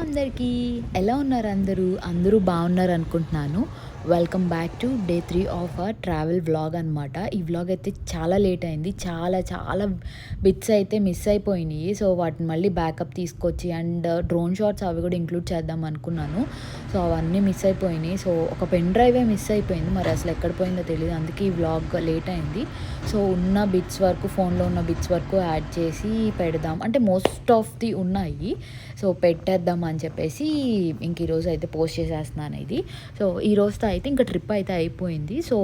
అందరికీ? ఎలా ఉన్నారు అందరూ? అందరూ బాగున్నారు అనుకుంటున్నాను. Welcome back to day three of a travel vlog అనమాట ఈ వ్లాగ్ అయితే చాలా లేట్ అయింది. చాలా చాలా బిట్స్ అయితే మిస్ అయిపోయినాయి. సో వాటిని మళ్ళీ బ్యాకప్ తీసుకొచ్చి అండ్ డ్రోన్ షాట్స్ అవి కూడా ఇంక్లూడ్ చేద్దాం అనుకున్నాను. సో అవన్నీ మిస్ అయిపోయినాయి. సో ఒక పెన్ డ్రైవే మిస్ అయిపోయింది. మరి అసలు ఎక్కడ పోయిందో తెలియదు అందుకే ఈ వ్లాగ్ లేట్ అయింది. సో ఉన్న బిట్స్ వరకు ఫోన్లో ఉన్న బిట్స్ వరకు యాడ్ చేసి పెడదాం. అంటే మోస్ట్ ఆఫ్ ది ఉన్నాయి. సో పెట్టేద్దాం అని చెప్పేసి ఇంక ఈరోజు అయితే పోస్ట్ చేసేస్తున్నాను ఇది. సో ఈ రోజుతో అయితే ఇంకా ట్రిప్ అయితే అయిపోయింది. సో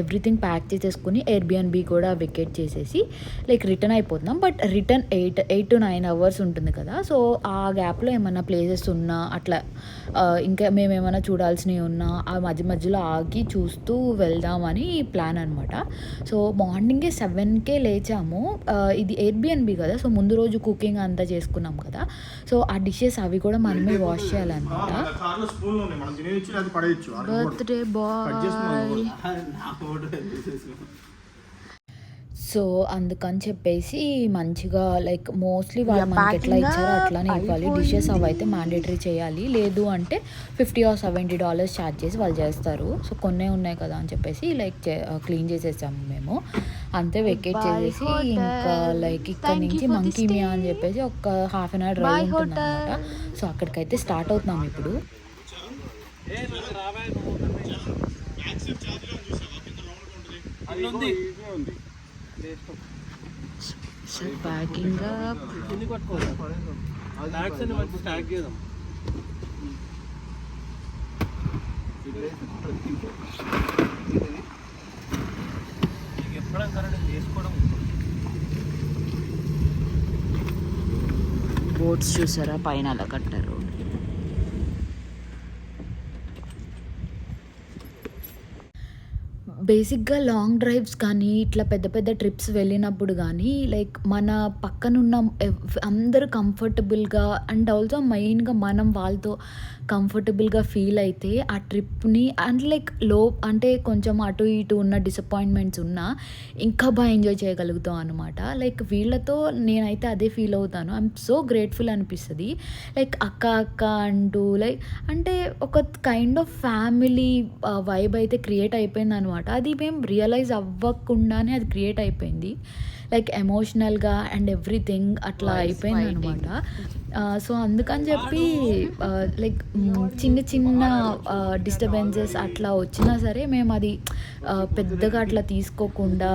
ఎవ్రీథింగ్ ప్యాక్ చేసేసుకుని ఎయిర్బిఎన్బి కూడా వికెట్ చేసేసి లైక్ రిటర్న్ అయిపోతున్నాం. But return eight eight to nine hours ఉంటుంది కదా. సో ఆ గ్యాప్లో ఏమైనా ప్లేసెస్ ఉన్నా అట్లా ఇంకా మేము ఏమైనా చూడాల్సినవి ఉన్నా ఆ మధ్య మధ్యలో ఆగి చూస్తూ వెళ్దామని ప్లాన్ అనమాట సో మార్నింగే సెవెన్కే లేచాము. ఇది ఎయిర్బిఎన్బి కదా. సో ముందు రోజు కుకింగ్ అంతా చేసుకున్నాం కదా. సో ఆ డిషెస్ అవి కూడా మనమే వాష్ చేయాలన్నమాట. బర్త్డే బాయ్ కూడా. నా ఫోటో తీసేసుకో సో అందుకని చెప్పేసి మంచిగా లైక్ మోస్ట్లీ వాళ్ళు మనకి ఎట్లా ఇచ్చారో అట్లానే ఇవ్వాలి. డిషెస్ అవి అయితే మ్యాండేటరీ చేయాలి. లేదు అంటే fifty or seventy dollars charge చేసి వాళ్ళు చేస్తారు. సో కొన్నే ఉన్నాయి కదా అని చెప్పేసి లైక్ క్లీన్ చేసేసాము మేము. అంతే వెకేట్ చేసేసి ఇంకా లైక్ ఇక్కడ నుంచి మంకీ మియా అని చెప్పేసి ఒక హాఫ్ అన్ అవర్ డ్రైవ్ ఉంటుంది అనమాట సో అక్కడికైతే స్టార్ట్ అవుతున్నాం ఇప్పుడు. అల్లుంది ప్యాకింగ్ చేసుకోవడం బోట్స్ చూసారా? పైన అలా కట్టారు. బేసిక్గా లాంగ్ డ్రైవ్స్ కానీ ఇట్లా పెద్ద పెద్ద ట్రిప్స్ వెళ్ళినప్పుడు కానీ లైక్ మన పక్కనున్న అందరూ కంఫర్టబుల్గా అండ్ ఆల్సో మెయిన్గా మనం వాళ్ళతో కంఫర్టబుల్గా ఫీల్ అయితే ఆ ట్రిప్ని అండ్ లైక్లో అంటే కొంచెం అటు ఇటు ఉన్న డిసప్పాయింట్మెంట్స్ ఉన్నా ఇంకా బాగా ఎంజాయ్ చేయగలుగుతాం అనమాట లైక్ వీళ్ళతో నేనైతే అదే ఫీల్ అవుతాను. ఐఎమ్ సో గ్రేట్ఫుల్ అనిపిస్తుంది. లైక్ అక్క అక్క అంటూ లైక్ అంటే ఒక కైండ్ ఆఫ్ ఫ్యామిలీ వైబ్ అయితే క్రియేట్ అయిపోయింది అనమాట అది మేము రియలైజ్ అవ్వకుండానే అది క్రియేట్ అయిపోయింది. లైక్ ఎమోషనల్గా అండ్ ఎవ్రీథింగ్ అట్లా అయిపోయింది అనమాట సో అందుకని చెప్పి లైక్ చిన్న చిన్న డిస్టర్బెన్సెస్ అట్లా వచ్చినా సరే మేము అది పెద్దగా అట్లా తీసుకోకుండా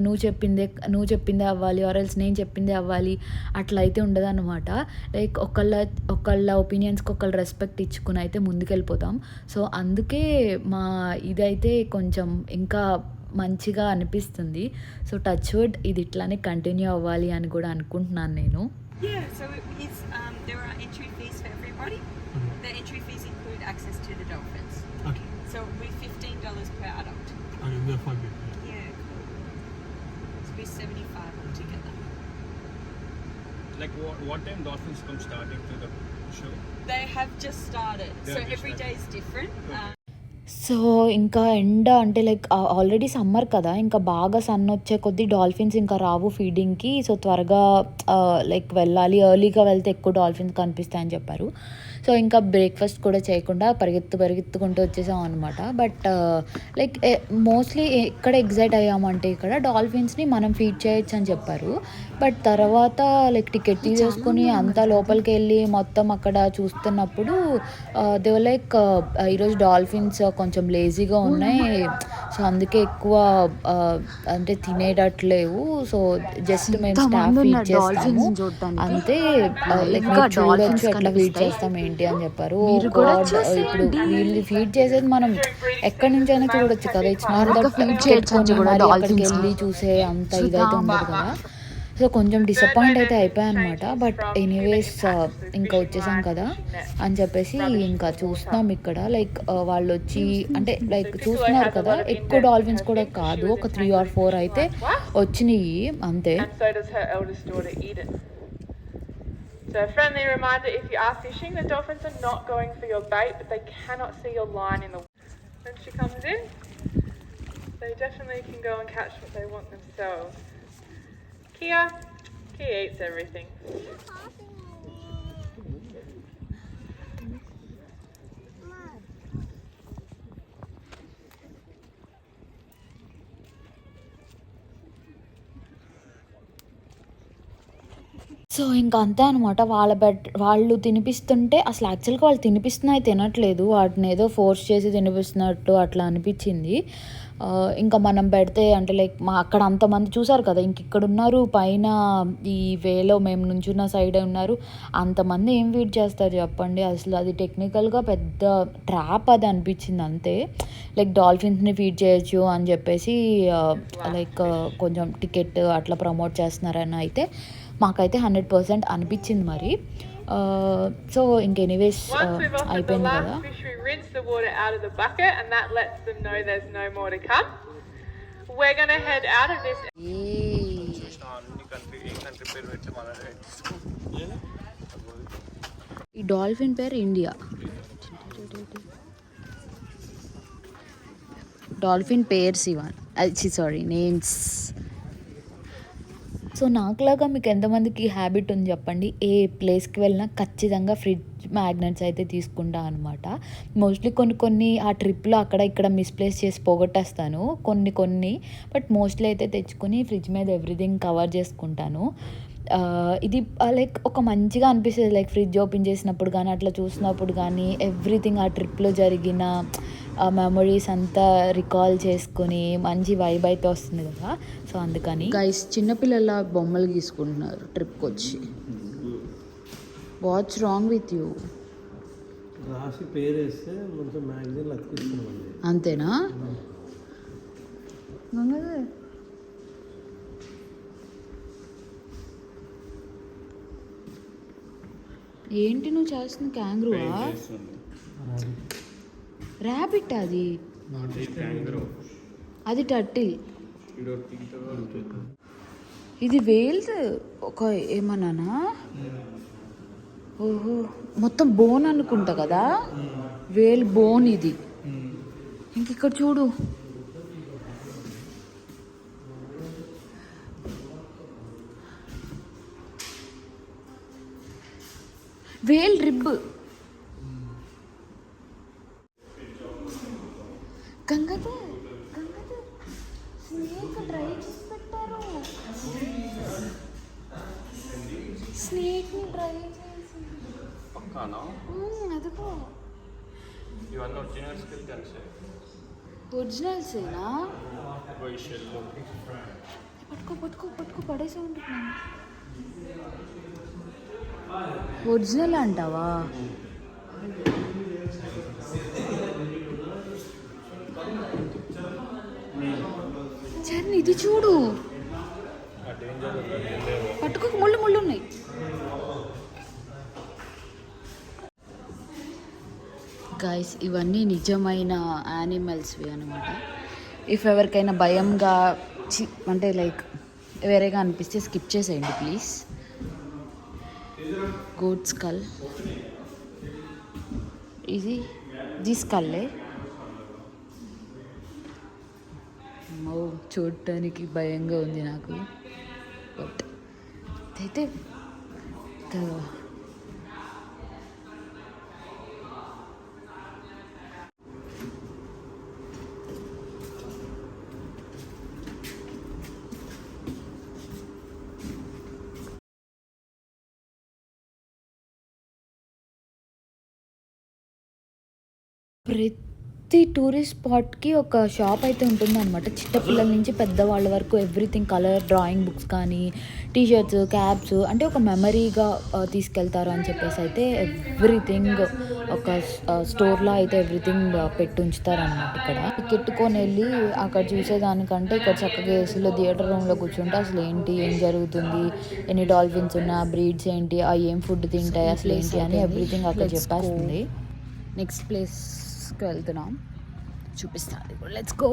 నువ్వు చెప్పిందే నువ్వు చెప్పిందే అవ్వాలి ఆర్ఎల్స్ నేను చెప్పిందే అవ్వాలి అట్లా అయితే ఉండదు అనమాట లైక్ ఒకళ్ళ ఒకళ్ళ ఒపీనియన్స్కి ఒకళ్ళ రెస్పెక్ట్ ఇచ్చుకుని అయితే ముందుకెళ్ళిపోతాం. సో అందుకే మా ఇదైతే కొంచెం ఇంకా మంచిగా అనిపిస్తుంది సో టచ్ వుడ్ ఇది ఇట్లానే కంటిన్యూ అవ్వాలి అని కూడా అనుకుంటున్నాను నేను Yeah, so it is, um, there are entry fees for everybody. The entry fees include access to the dolphins. Okay. So we fifteen dollars per adult. Okay, we are five people. Yeah, cool. So we seventy five altogether. Like what, what time dolphins come starting to the show? They have just started, They so every day is different. Um, so ఇంకా ఎండ అంటే like already summer కదా ఇంకా బాగా sun వచ్చే కొద్దీ dolphins ఇంకా రావు ఫీడింగ్కి. So త్వరగా లైక్ వెళ్ళాలి ఎర్లీగా వెళ్తే ఎక్కువ డాల్ఫిన్స్ కనిపిస్తాయని చెప్పారు. సో ఇంకా బ్రేక్ఫాస్ట్ కూడా చేయకుండా పరిగెత్తు పరిగెత్తుకుంటూ వచ్చేసాం అనమాట బట్ లైక్ మోస్ట్లీ ఎక్కడ ఎగ్జైట్ అయ్యామంటే ఇక్కడ డాల్ఫిన్స్ని మనం ఫీడ్ చేయొచ్చు అని చెప్పారు. బట్ తర్వాత లైక్ టికెట్ తీసేసుకుని అంతా లోపలికి వెళ్ళి మొత్తం అక్కడ చూస్తున్నప్పుడు దే లైక్ ఈరోజు డాల్ఫిన్స్ కొంచెం లేజీగా ఉన్నాయి. సో అందుకే ఎక్కువ ఆ, అంటే తినేటట్లేవు. సో జస్ట్ మేము స్టాఫ్ ఫీడ్ చేస్తాము. అంతే లైక్ మీరు చూడొచ్చు ఎట్లా ఫీడ్ చేస్తాం ఏంటి అని చెప్పారు. ఇప్పుడు వీళ్ళు ఫీడ్ చేసేది మనం ఎక్కడి నుంచి అయినా చూడొచ్చు కదా. అక్కడికి వెళ్ళి చూసే అంత ఇదైతే ఉండదు కదా. సో కొంచెం డిసప్పాయింట్ అయితే అయిపోయాయి అనమాట బట్ ఎనీవేస్ ఇంకా వచ్చేసాం కదా అని చెప్పేసి ఇంకా చూస్తున్నాం ఇక్కడ. లైక్ వాళ్ళు వచ్చి అంటే లైక్ చూస్తున్నారు కదా. ఎక్కువ డాల్ఫిన్స్ కూడా కాదు. ఒక త్రీ ఆర్ ఫోర్ అయితే వచ్చినాయి. అంతే. So a friendly reminder, if you are fishing, the dolphins are not going for your bait, but they cannot see your line in the water. When she comes in, they definitely can go and catch what they want themselves. Kia, Kia eats everything. So ఇంకా అంతే అనమాట వాళ్ళ bed వాళ్ళు తినిపిస్తుంటే అసలు యాక్చువల్గా వాళ్ళు తినిపిస్తున్నాయి తినట్లేదు. వాటిని ఏదో ఫోర్స్ చేసి తినిపిస్తున్నట్టు అట్లా అనిపించింది. ఇంకా మనం పెడితే అంటే లైక్ మా అక్కడ అంతమంది చూసారు కదా ఇంక ఇక్కడ ఉన్నారు పైన ఈ వేలో మేము నుంచున్న సైడ్ ఉన్నారు. అంతమంది ఏం ఫీడ్ చేస్తారు చెప్పండి. అసలు అది టెక్నికల్గా పెద్ద ట్రాప్ అది అనిపించింది అంతే. లైక్ డాల్ఫిన్స్ని ఫీడ్ చేయొచ్చు అని చెప్పేసి లైక్ కొంచెం టికెట్ అట్లా ప్రమోట్ చేస్తున్నారని అయితే మాకైతే హండ్రెడ్ పర్సెంట్ అనిపించింది మరి సో ఇంక anyways Once we've offered the అయిపోయింది కదా last fish, we rinse the water out of the bucket and that lets them know there's no more to come. We're going to head out of this అన్ని country ఏ country పేరు పెట్టి మన ఈ dolphin పేరు India dolphin పేర్స్ ఇవన్ అది sorry names so నాకులాగా మీకు ఎంతమందికి హ్యాబిట్ ఉంది చెప్పండి? ఏ ప్లేస్కి వెళ్ళినా ఖచ్చితంగా ఫ్రిడ్జ్ మ్యాగ్నెట్స్ అయితే తీసుకుంటా అనమాట మోస్ట్లీ కొన్ని కొన్ని ఆ ట్రిప్లో అక్కడ ఇక్కడ మిస్ప్లేస్ చేసి పోగొట్టేస్తాను. కొన్ని కొన్ని బట్ మోస్ట్లీ అయితే తెచ్చుకొని ఫ్రిడ్జ్ మీద ఎవ్రీథింగ్ కవర్ చేసుకుంటాను. ఇది లైక్ ఒక మంచిగా అనిపిస్తుంది. లైక్ ఫ్రిడ్జ్ ఓపెన్ చేసినప్పుడు కానీ అట్లా చూసినప్పుడు కానీ ఎవ్రీథింగ్ ఆ ట్రిప్లో జరిగిన ఆ మెమరీస్ అంతా రికాల్ చేసుకొని మంచి వైబ్ అయితే వస్తుంది కదా. సో అందుకని గైస్ చిన్నపిల్లల బొమ్మలు గీసుకుంటున్నారు ట్రిప్కి వచ్చి వాట్స్ రాంగ్ విత్ యూ రాసి పేరు వేస్తే అంతేనా? ఏంటి నువ్వు చేస్తున్న క్యాంగ్రూవా ర్యాబిట్ అది. అది టర్టిల్ ఇది వేల్స్ ఒక ఏమన్నానా? ఓహో మొత్తం బోన్ అనుకుంటా కదా? వేల్ బోన్ ఇది. ఇంక ఇక్కడ చూడు. వేల్ రిబ్ స్నేక్ ట్రై చేసి పెట్టారు. ట్రై చేసి. పక్కానా? మ్మ్, అదిగో. ఇవన్నీ ఒరిజినల్ స్కిల్ కలిసే ఒరిజినల్సేనా షెల్లో. పట్టుకో పట్టుకో పట్టుకో పడేసి ఉంటున్నాను ఒరిజినల్ అంటావా? చరణ్ ఇది చూడు. పట్టుకోక ముళ్ళు ముళ్ళు ఉన్నాయి. గైస్ ఇవన్నీ నిజమైన యానిమల్స్వి అనమాట ఇఫ్ ఎవరికైనా భయంగా చి అంటే లైక్ వేరేగా అనిపిస్తే స్కిప్ చేసేయండి ప్లీజ్ గోడ్ స్కల్ ఇది ది స్కల్లే మౌ చూడటానికి భయంగా ఉంది నాకు. బట్ అయితే కదా ప్రతి టూరిస్ట్ స్పాట్కి ఒక షాప్ అయితే ఉంటుందన్నమాట. చిన్నపిల్లల నుంచి పెద్దవాళ్ళ వరకు ఎవ్రీథింగ్ కలర్ డ్రాయింగ్ బుక్స్ కానీ టీ షర్ట్స్ క్యాప్స్ అంటే ఒక మెమరీగా తీసుకెళ్తారు అని చెప్పేసి అయితే ఎవ్రీథింగ్ ఒక స్టోర్లో అయితే ఎవ్రీథింగ్ పెట్టి ఉంచుతారు అనమాట ఇక్కడ. టికెట్ కొని వెళ్ళి అక్కడ చూసేదానికంటే ఇక్కడ చక్కగా ఏసీలో థియేటర్ రూమ్లో కూర్చుంటే అసలు ఏంటి ఏం జరుగుతుంది ఎన్ని డాల్ఫిన్స్ ఉన్నా బ్రీడ్స్ ఏంటి ఆ ఏం ఫుడ్ తింటాయి అసలు ఏంటి అని ఎవ్రీథింగ్ అక్కడ చెప్పేస్తుంది. నెక్స్ట్ ప్లేస్కి వెళ్తున్నాం చూపిస్తాను లెట్స్ గో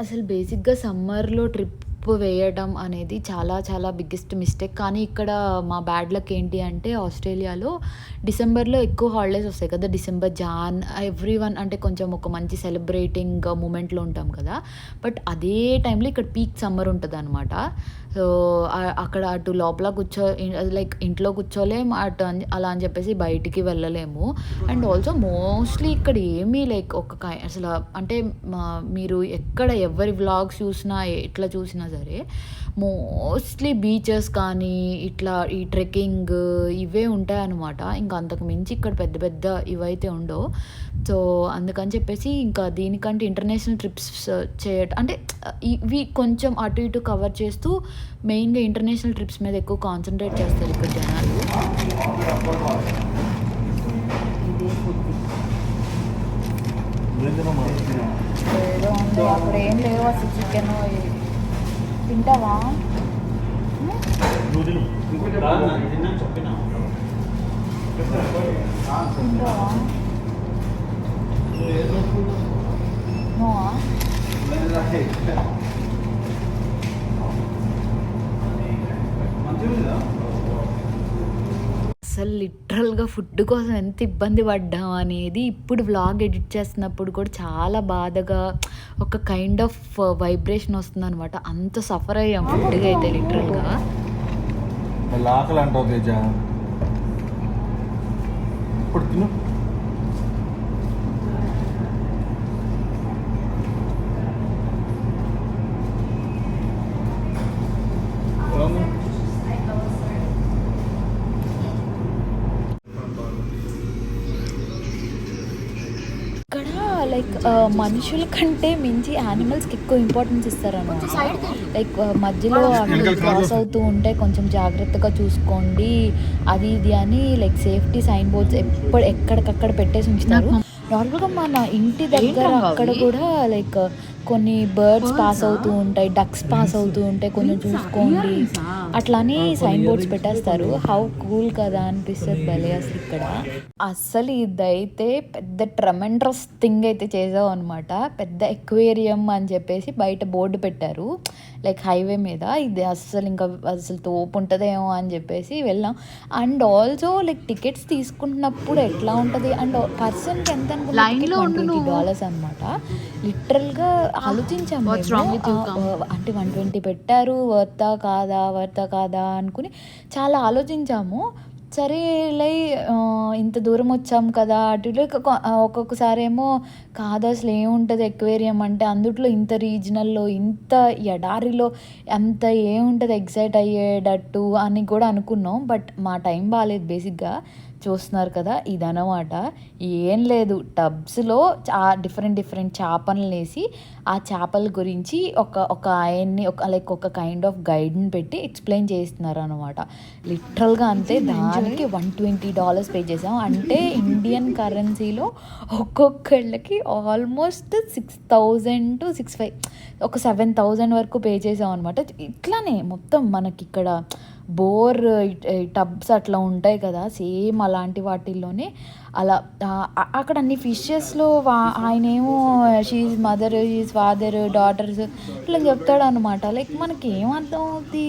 అసలు బేసిక్గా సమ్మర్లో ట్రిప్ వేయడం అనేది చాలా చాలా బిగ్గెస్ట్ మిస్టేక్ కానీ ఇక్కడ మా బ్యాడ్ లక్ ఏంటి అంటే ఆస్ట్రేలియాలో డిసెంబర్లో ఎక్కువ హాలిడేస్ వస్తాయి కదా. డిసెంబర్ జాన్ ఎవ్రీ వన్ అంటే కొంచెం ఒక మంచి సెలబ్రేటింగ్ మూమెంట్లో ఉంటాం కదా. బట్ అదే టైంలో ఇక్కడ పీక్ సమ్మర్ ఉంటుంది అనమాట సో అక్కడ అటు లోపల కూర్చో లైక్ ఇంట్లో కూర్చోలేము అటు అని- అలా అని చెప్పేసి బయటికి వెళ్ళలేము. అండ్ ఆల్సో మోస్ట్లీ ఇక్కడ ఏమీ లైక్ ఒక అసలు అంటే మా- మీరు ఎక్కడ ఎవరి వ్లాగ్స్ చూసినా ఎట్లా చూసినా సరే. మోస్ట్లీ బీచెస్ కానీ ఇట్లా ఈ ట్రెక్కింగ్ ఇవే ఉంటాయి అనమాట ఇంకా అంతకు మించి ఇక్కడ పెద్ద పెద్ద ఇవైతే ఉండవు. సో అందుకని చెప్పేసి ఇంకా దీనికంటే ఇంటర్నేషనల్ ట్రిప్స్ చేయటం అంటే ఇవి కొంచెం అటు ఇటు కవర్ చేస్తూ మెయిన్గా ఇంటర్నేషనల్ ట్రిప్స్ మీద ఎక్కువ కాన్సన్ట్రేట్ చేస్తారు ఇక్కడ జనాలు. ఏదో ఉంది. అక్కడ ఏం లేవు అసలు చికెన్ తింటావా తింటావా నువ్వా? అసలు లిటరల్గా ఫుడ్ కోసం ఎంత ఇబ్బంది పడ్డాం అనేది ఇప్పుడు వ్లాగ్ ఎడిట్ చేస్తున్నప్పుడు కూడా చాలా బాధగా ఒక కైండ్ ఆఫ్ వైబ్రేషన్ వస్తుంది అనమాట అంత సఫర్ అయ్యాం ఫుడ్గా అయితే లిటరల్గా. ఇప్పుడు తిను. మనుషుల కంటే మించి యానిమల్స్కి ఎక్కువ ఇంపార్టెన్స్ ఇస్తారన్నమాట లైక్ మధ్యలో అవి క్రాస్ అవుతూ ఉంటే కొంచెం జాగ్రత్తగా చూసుకోండి అది ఇది అని లైక్ సేఫ్టీ సైన్ బోర్డ్స్ ఎప్పుడు ఎక్కడికక్కడ పెట్టేసి ఉంచుతారు. నార్మల్గా మన ఇంటి దగ్గర అక్కడ కూడా లైక్ కొన్ని బర్డ్స్ పాస్ అవుతూ ఉంటాయి డక్స్ పాస్ అవుతూ ఉంటాయి కొంచెం చూసుకోండి. అట్లానే సైన్ బోర్డ్స్ పెట్టేస్తారు. హౌ కూల్ కదా అనిపిస్తుంది భలే అసలు ఇక్కడ. అస్సలు ఇదైతే పెద్ద ట్రమెండ్రస్ థింగ్ అయితే చేసావు అనమాట పెద్ద ఎక్వేరియం అని చెప్పేసి బయట బోర్డు పెట్టారు. లైక్ హైవే మీద ఇది అస్సలు ఇంకా అసలు తోపు ఉంటుందేమో అని చెప్పేసి వెళ్ళాం. అండ్ ఆల్సో లైక్ టికెట్స్ తీసుకుంటున్నప్పుడు ఎట్లా ఉంటుంది? అండ్ పర్సన్కి ఎంత లైన్లో డాలర్స్ అనమాట లిటరల్గా ఆలోచించాము అంటే వన్ ట్వంటీ పెట్టారు వర్తా కాదా వర్తా కాదా అనుకుని చాలా ఆలోచించాము. సరే ఇంత దూరం వచ్చాం కదా అటు ఒక్కొక్కసారి ఏమో కాదు అసలు ఏముంటుంది ఎక్వేరియం అంటే అందుట్లో ఇంత రీజనల్లో ఇంత ఎడారిలో అంత ఏముంటుంది ఎగ్జైట్ అయ్యేటట్టు అని కూడా అనుకున్నాం బట్ మా టైం బాగాలేదు బేసిక్గా. చూస్తున్నారు కదా ఇదనమాట ఏం లేదు. టబ్స్లో చా డిఫరెంట్ డిఫరెంట్ చేపలను వేసి ఆ చేపల గురించి ఒక ఒక ఆయన్ని ఒక లైక్ ఒక కైండ్ ఆఫ్ గైడ్ని పెట్టి ఎక్స్ప్లెయిన్ చేస్తున్నారు అనమాట లిటరల్గా అంతే దానికి వన్ ట్వంటీ డాలర్స్ పే చేసాం. అంటే ఇండియన్ కరెన్సీలో ఒక్కొక్కళ్ళకి almost six thousand to six five ఒక సెవెన్ థౌజండ్ వరకు పే చేసాం అనమాట ఇట్లానే మొత్తం మనకి ఇక్కడ బోర్ టబ్స్ అట్లా ఉంటాయి కదా సేమ్ అలాంటి వాటిల్లోనే. అలా అక్కడ అన్ని ఫిషెస్లో ఆయనేమో she's mother she's father daughters ఇట్లా చెప్తాడు అనమాట లైక్ మనకి ఏమర్థం అవుతుంది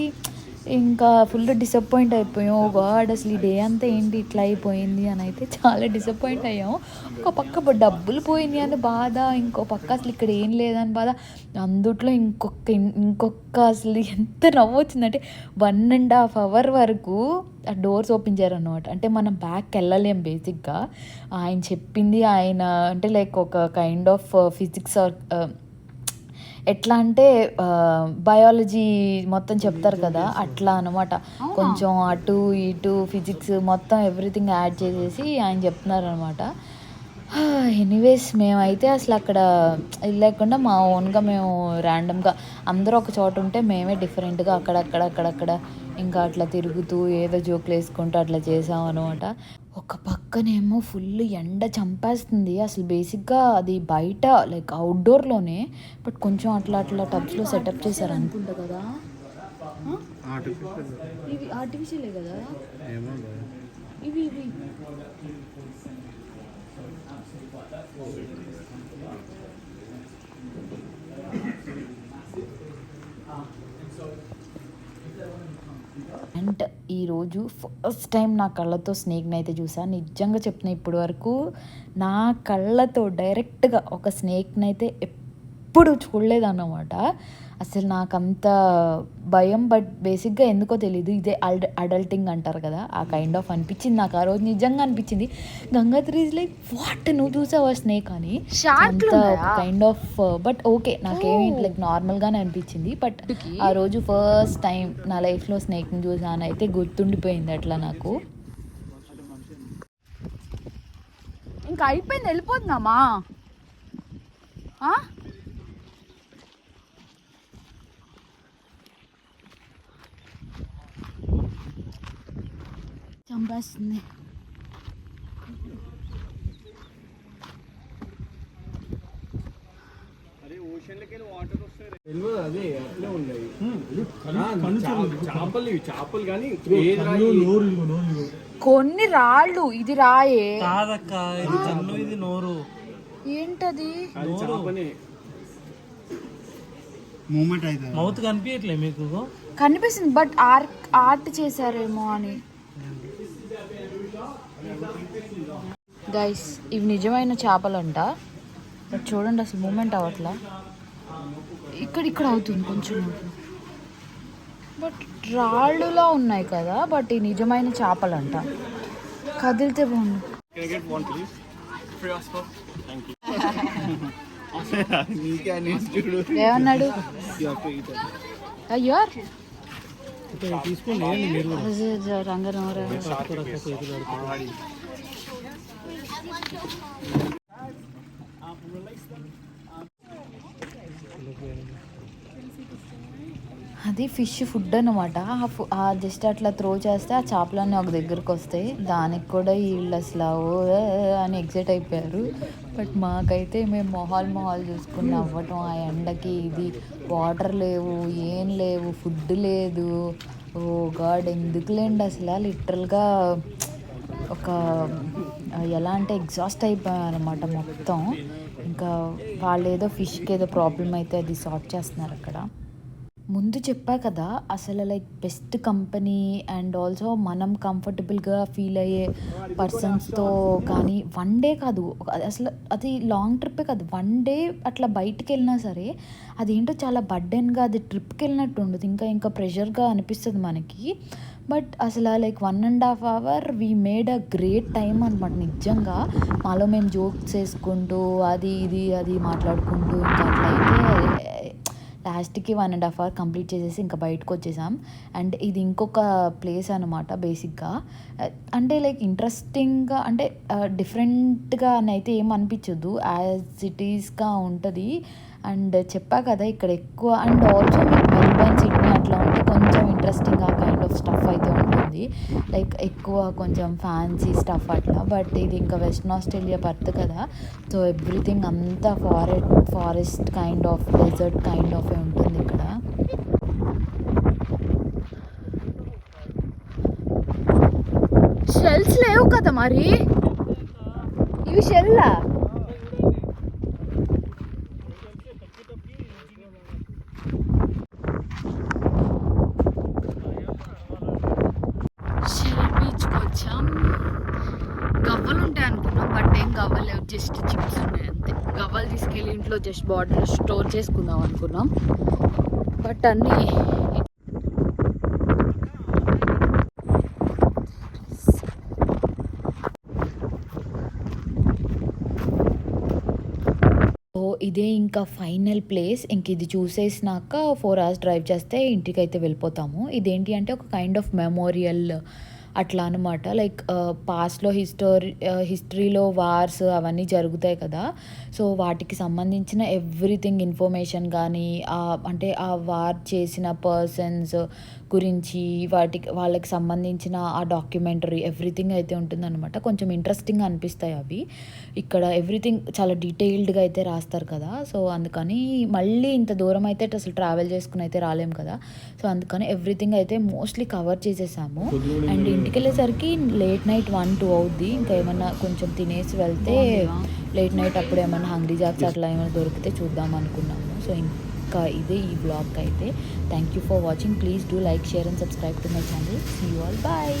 ఇంకా ఫుల్ డిసప్పాయింట్ అయిపోయాం. గాడ్ అసలు ఈ డే అంతా ఏంటి ఇట్లా అయిపోయింది అని అయితే చాలా డిసప్పాయింట్ అయ్యాం ఒక పక్క డబ్బులు పోయినాయి అని బాధ ఇంకో పక్క అసలు ఇక్కడ ఏం లేదని బాధ. అందుట్లో ఇంకొక ఇంకొక అసలు ఎంత నవ్వు వచ్చిందంటే వన్ అండ్ హాఫ్ అవర్ వరకు ఆ డోర్స్ ఓపెన్ చేయాలన్నమాట. అంటే మనం బ్యాక్ వెళ్ళలేం బేసిక్గా ఆయన చెప్పింది ఆయన అంటే లైక్ ఒక కైండ్ ఆఫ్ ఫిజిక్స్ ఆర్ ఎట్లా అంటే బయాలజీ మొత్తం చెప్తారు కదా అట్లా అనమాట కొంచెం అటు ఇటు ఫిజిక్స్ మొత్తం ఎవ్రీథింగ్ యాడ్ చేసేసి ఆయన చెప్తున్నారు అనమాట ఎనీవేస్ మేమైతే అసలు అక్కడ ఇది లేకుండా మా ఓన్గా మేము ర్యాండమ్గా అందరూ ఒక చోట ఉంటే మేమే డిఫరెంట్గా అక్కడక్కడ అక్కడక్కడ ఇంకా అట్లా తిరుగుతూ ఏదో జోకులు వేసుకుంటూ అట్లా చేసాం అనమాట ఒక పక్కనేమో ఫుల్ ఎండ చంపేస్తుంది. అసలు బేసిక్గా అది బయట లైక్ అవుట్డోర్లోనే బట్ కొంచెం అట్లా అట్లా టబ్స్లో సెటప్ చేశారు అనుకుంటా కదా? ఇవి ఆర్టిఫిషియలే కదా? ఇవి ఇవి. అండ్ ఈరోజు ఫస్ట్ టైం నా కళ్ళతో స్నేక్ని అయితే చూసా. నిజంగా చెప్తున్నా ఇప్పటి వరకు నా కళ్ళతో డైరెక్ట్గా ఒక స్నేక్ని అయితే ఎప్పుడు చూడలేదన్నమాట. అసలు నాకు అంత భయం బట్ బేసిక్గా ఎందుకో తెలియదు ఇదే అడ్ అడల్టింగ్ అంటారు కదా ఆ కైండ్ ఆఫ్ అనిపించింది నాకు. ఆ రోజు నిజంగా అనిపించింది. గంగాత్రి ఇస్ లైక్ వాట్? నువ్వు చూసావా స్నేక్ అని? అంత కైండ్ ఆఫ్ బట్ ఓకే నాకేమి లైక్ నార్మల్గానే అనిపించింది. బట్ ఆ రోజు ఫస్ట్ టైం నా లైఫ్లో స్నేక్ని చూసాను. అయితే గుర్తుండిపోయింది అట్లా నాకు. ఇంకా అయిపోయింది వెళ్ళిపోతున్నామా? ఉన్నాయి. చేపలు చేపలు కానీ. కొన్ని రాళ్ళు ఇది రాయే. కాదక్క ఇది కన్ను ఇది నోరు. ఏంటది? మూమెంట్ అయితే మౌత్ కనిపించట్లే మీకు? కనిపిస్తుంది బట్ ఆర్ట్ ఆర్ట్ చేశారేమో అని. గైస్ ఇవి నిజమైన చేపలంట. చూడండి అసలు మూమెంట్ అవ్వట్లా. ఇక్కడ ఇక్కడ అవుతుంది కొంచెం బట్ రాళ్ళులా ఉన్నాయి కదా బట్ ఈ నిజమైన చేపలంట. కదిలితే బాగుంది Can I get అది ఫిష్ ఫుడ్ అనమాట ఆ జస్ట్ అట్లా త్రో చేస్తే ఆ చేపలన్నీ ఒక దగ్గరకు వస్తాయి. దానికి కూడా వీళ్ళు అసలు ఓ అని ఎగ్జైట్ అయిపోయారు. బట్ మాకైతే మేము మొహాల్ మొహాల్ చూసుకుని నవ్వటం ఆ ఎండకి ఇది వాటర్ లేవు ఏం లేవు ఫుడ్ లేదు. ఓ గాడ్ ఎందుకులేండి అసలు? లిటరల్గా ఒక ఎలా అంటే ఎగ్జాస్ట్ అయిపోయాను అనమాట మొత్తం. ఇంకా వాళ్ళు ఏదో ఫిష్కి ఏదో ప్రాబ్లం అయితే అది సార్ట్ చేస్తున్నారు అక్కడ. ముందు చెప్పా కదా అసలు like best company and also మనం కంఫర్టబుల్గా ఫీల్ అయ్యే పర్సన్స్తో కానీ వన్ డే కాదు అసలు అది లాంగ్ ట్రిప్పే కాదు వన్ డే అట్లా బయటికి వెళ్ళినా సరే అదేంటో చాలా బడ్డెన్గా అది ట్రిప్కి వెళ్ళినట్టు ఉండదు. ఇంకా ఇంకా ప్రెషర్గా అనిపిస్తుంది మనకి. బట్ అసలు like one and half hour we made a great time అనమాట నిజంగా. మాలో మేము జోక్స్ వేసుకుంటూ అది ఇది అది మాట్లాడుకుంటూ ఇంకా అట్లా అయితే లాస్ట్కి one and half hour complete చేసేసి ఇంకా బయటకు వచ్చేసాం. అండ్ ఇది ఇంకొక ప్లేస్ అనమాట బేసిక్గా అంటే లైక్ ఇంట్రెస్టింగ్గా అంటే డిఫరెంట్గా అని అయితే ఏం అనిపించదు. యాజ్ ఇట్ ఈస్గా ఉంటుంది. అండ్ చెప్పా కదా ఇక్కడ ఎక్కువ అండ్ ఆల్సో మీకు మెల్బర్న్ సిడ్నీ అట్లా ఉంటే కొంచెం ఇంట్రెస్టింగ్ ఆ కైండ్ ఆఫ్ స్టఫ్ అయితే ఉంటుంది. లైక్ ఎక్కువ కొంచెం ఫ్యాన్సీ స్టఫ్ అట్లా. బట్ ఇది ఇంకా వెస్ట్రన్ ఆస్ట్రేలియా బర్త్ కదా. సో ఎవ్రీథింగ్ అంతా forest forest kind of desert kind of ఉంటుంది ఇక్కడ. షెల్స్ లేవు కదా మరి? ఇవి షెల్లా గవ్వలు ఉంటాయి అనుకున్నాం బట్ ఏం గవ్వలేవు. జస్ట్ చిప్స్ ఉన్నాయి అంతే. గవ్వలు తీసుకెళ్ళి ఇంట్లో జస్ట్ బాటిల్ స్టోర్ చేసుకుందాం అనుకున్నాం. బట్ అన్నీ ఇదే ఇంకా ఫైనల్ ప్లేస్ ఇంక ఇది చూసేసినాక ఫోర్ అవర్స్ డ్రైవ్ చేస్తే ఇంటికి అయితే వెళ్ళిపోతాము. ఇదేంటి అంటే ఒక కైండ్ ఆఫ్ మెమోరియల్ అట్లా అనమాట లైక్ పాస్ట్లో హిస్టోరీ హిస్టరీలో వార్స్ అవన్నీ జరుగుతాయి కదా. సో వాటికి సంబంధించిన ఎవ్రీథింగ్ ఇన్ఫర్మేషన్ కానీ అంటే ఆ వార్ చేసిన పర్సన్స్ గురించి వాటికి వాళ్ళకి సంబంధించిన ఆ డాక్యుమెంటరీ ఎవ్రీథింగ్ అయితే ఉంటుందన్నమాట. కొంచెం ఇంట్రెస్టింగ్ అనిపిస్తాయి అవి. ఇక్కడ ఎవ్రీథింగ్ చాలా డీటెయిల్డ్గా అయితే రాస్తారు కదా. సో అందుకని మళ్ళీ ఇంత దూరం అయితే అసలు ట్రావెల్ చేసుకుని అయితే రాలేం కదా. సో అందుకని ఎవ్రీథింగ్ అయితే మోస్ట్లీ కవర్ చేసేసాము. అండ్ ఇంటికి వెళ్ళేసరికి లేట్ నైట్ వన్ టూ అవుద్ది. ఇంకా ఏమన్నా కొంచెం తినేసి వెళ్తే లేట్ నైట్ అప్పుడు ఏమన్నా హంగ్రీ జాక్స్ అట్లా ఏమైనా దొరికితే చూద్దాం అనుకున్నాము. సో ఇంకా ఇదే ఈ బ్లాగ్ అయితే. Thank you for watching please do like share and subscribe to my channel see you all bye